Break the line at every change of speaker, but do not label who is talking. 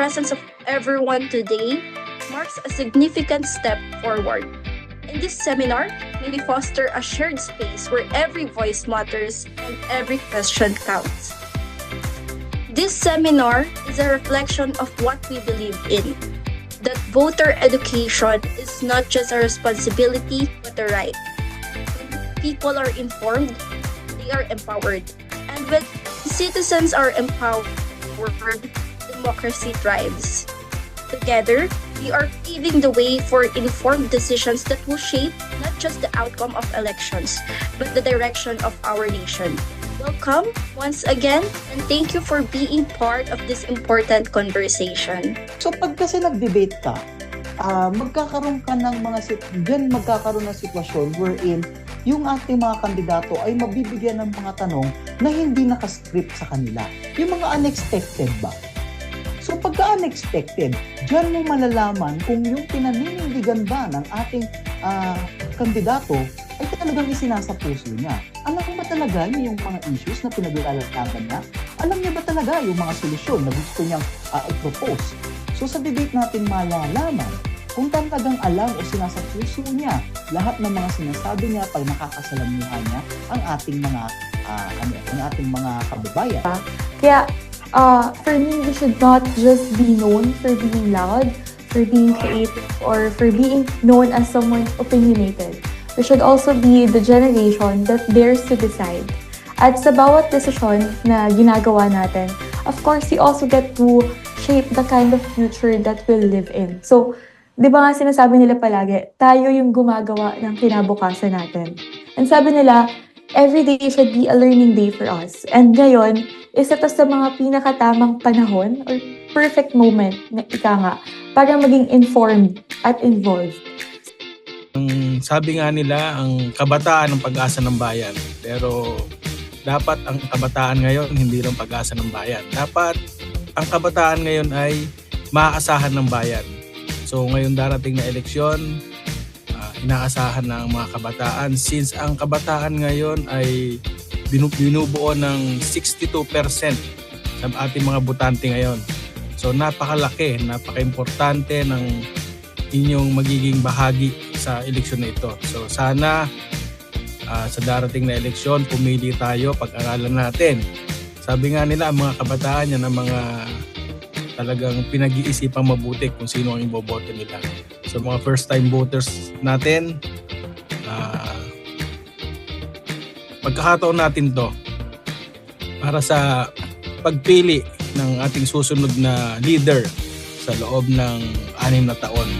presence of everyone today marks a significant step forward. In this seminar, we foster a shared space where every voice matters and every question counts. This seminar is a reflection of what we believe in. That voter education is not just a responsibility, but a right. When people are informed, they are empowered. And when citizens are empowered, democracy thrives. Together, we are paving the way for informed decisions that will shape not just the outcome of elections, but the direction of our nation. Welcome once again, and thank you for being part of this important conversation.
So pag kasi nag-debate ka, ah, magkakaroon ka ng mga sit diyan magkakaroon ng sitwasyon wherein yung ating mga kandidato ay mabibigyan ng mga tanong na hindi nakascript sa kanila. Yung mga unexpected ba? So pagka unexpected, diyan mo malalaman kung yung pinaninindigan ba ng ating ah, kandidato ay talagang isinasa puso niya. Alam mo ba talaga yung mga issues na pinag-aalalagan niya? Alam niya ba talaga yung mga solusyon na gusto niyang ah, i-propose? So sa debate natin malalaman kung talagang alam o sinasa puso niya lahat ng mga sinasabi niya pag nakakasalamuhan niya ang ating mga ah, ano, ang ating mga kababayan.
Kaya, uh, for me, we should not just be known for being loud, for being creative, or for being known as someone opinionated. We should also be the generation that dares to decide. At sa bawat desisyon na ginagawa natin, of course, we also get to shape the kind of future that we'll live in. So, di ba nga sinasabi nila palagi, tayo yung gumagawa ng kinabukasan natin. And sabi nila, every day should be a learning day for us. And ngayon, isa to sa mga pinakatamang panahon or perfect moment na ika nga para maging informed at involved.
Ang sabi nga nila, ang kabataan ang pag-asa ng bayan. Pero dapat ang kabataan ngayon hindi lang pag-asa ng bayan. Dapat ang kabataan ngayon ay maaasahan ng bayan. So ngayon darating na eleksyon, inaasahan na ang mga kabataan since ang kabataan ngayon ay binu- binubuo ng 62% sa ating mga butante ngayon. So napakalaki, napaka-importante ng inyong magiging bahagi sa eleksyon na ito. So sana ah, sa darating na eleksyon, pumili tayo, pag-aralan natin. Sabi nga nila, ang mga kabataan yan ang mga talagang pinag-iisipang mabuti kung sino ang iboboto nila. So mga first-time voters natin, ah, pagkakataon natin to para sa pagpili ng ating susunod na leader sa loob ng anim na taon.